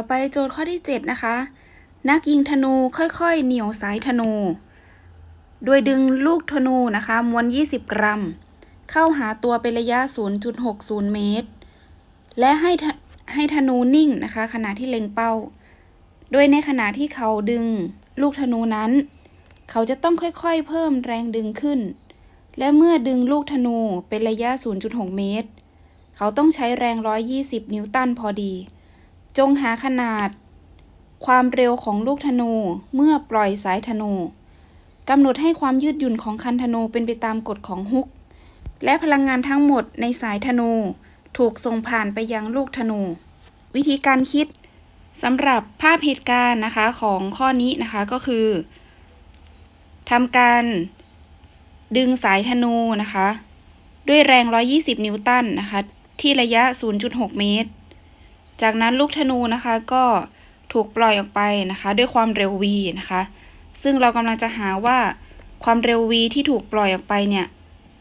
ต่อไปโจทย์ข้อที่ 7 นะคะ นักยิงธนูค่อยๆ เหนี่ยวสายธนู โดยดึงลูกธนูนะคะ มวล 20 กรัม เข้าหาตัวเป็นระยะ 0.60 เมตร และให้ให้ธนูนิ่งนะคะ ขณะที่เล็งเป้า โดยในขณะที่เขาดึงลูกธนูนั้น เขาจะต้องค่อยๆ เพิ่มแรงดึงขึ้น และเมื่อดึงลูกธนูเป็นระยะ 0.6 เมตร เขาต้องใช้แรง 120 นิวตันพอดี จงหาขนาด ความเร็วของลูกธนูเมื่อปล่อยสายธนูกำหนดให้ความยืดหยุ่นของคันธนูเป็นไปตามกฎของฮุก และพลังงานทั้งหมดในสายธนูถูกส่งผ่านไปยังลูกธนู วิธีการคิดสำหรับภาพเหตุการณ์นะคะของข้อนี้นะคะก็คือทำการดึงสายธนูนะคะ ด้วยแรง 120 นิวตันนะคะ ที่ระยะ 0.6 เมตร จากนั้นลูกธนูนะคะก็ถูกปล่อยออกไปนะคะ ด้วยความเร็ว v นะคะ ซึ่งเรากำลังจะหาว่าความเร็ว v ที่ถูกปล่อยออกไปเนี่ย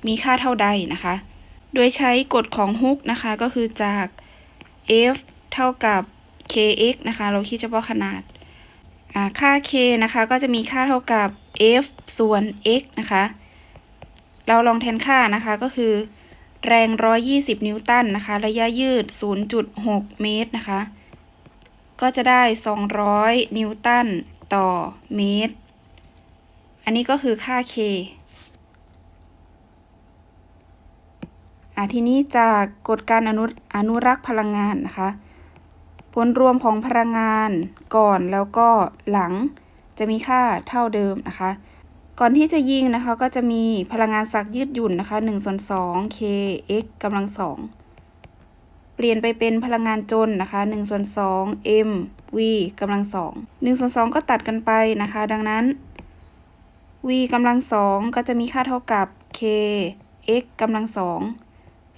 มีค่าเท่าใดนะคะ โดยใช้กฎของฮุกนะคะก็คือจาก f เท่ากับ kx นะคะ เราคิดเฉพาะขนาดาค่า k นะคะก็จะมีค่าเท่ากับ f ส่วน x นะคะ เราลองแทนค่านะคะก็คือ แรง 120 นิวตันนะคะ ระยะยืด 0.6 เมตรนะคะ ก็จะได้ 200 นิวตันต่อเมตร อันนี้ก็คือค่า k อะทีนี้จากกฎการอนุอนุรักษ์พลังงานนะคะ ผลรวมของพลังงานก่อนแล้วก็หลังจะมีค่าเท่าเดิมนะคะ ก่อนที่จะยิงนะคะก็จะมีพลังงานสักยืดหยุ่นนะคะ1ส่วน2 k x กำลังสองเปลี่ยนไปเป็นพลังงานจนนะคะ1ส่วน2 m v กำลังสอง1ส่วน2ก็ตัดกันไปนะคะ ดังนั้น v กำลังสองก็จะมีค่าเท่ากับ k x กำลังสอง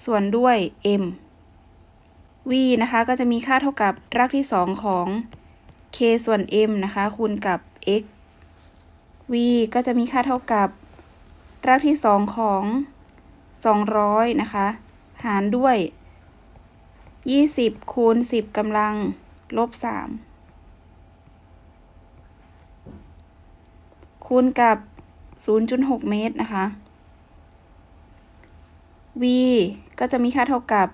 ส่วนด้วย m v นะคะก็จะมีค่าเท่ากับรากที่ 2 ของ k ส่วน m นะคะคูณกับ x v ก็จะมีค่าเท่ากับรากที่2ของ 200 นะคะ หารด้วย 20 คูณ 10กำลัง ลบ 3 คูณกับ 0.6 เมตรนะคะ v ก็จะมีค่าเท่ากับ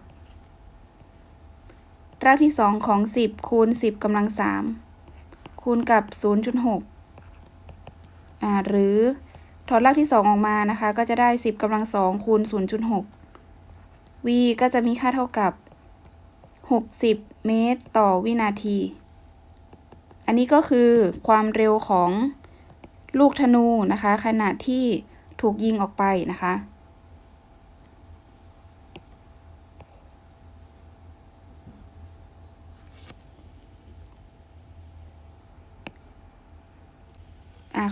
รากที่2ของ 10 คูณ 10กำลัง 3 คูณกับ 0.6 หรือถอดรากที่ 2 ออกมานะคะ ก็จะได้ 10กำลัง2คูณ0.6 v ก็จะมีค่าเท่ากับ 60 เมตรต่อวินาที อันนี้ก็คือความเร็วของลูกธนูนะคะ ขณะที่ถูกยิงออกไปนะคะ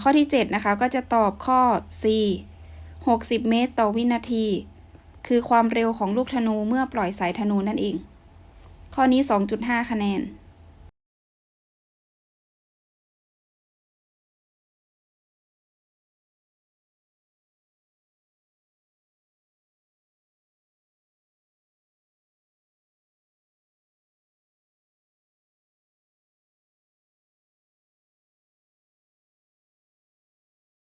ข้อที่ 7 นะคะ ก็จะตอบข้อ C 60 เมตรต่อวินาที คือความเร็วของลูกธนูเมื่อปล่อยสายธนูนั่นเอง ข้อนี้ 2.5 คะแนน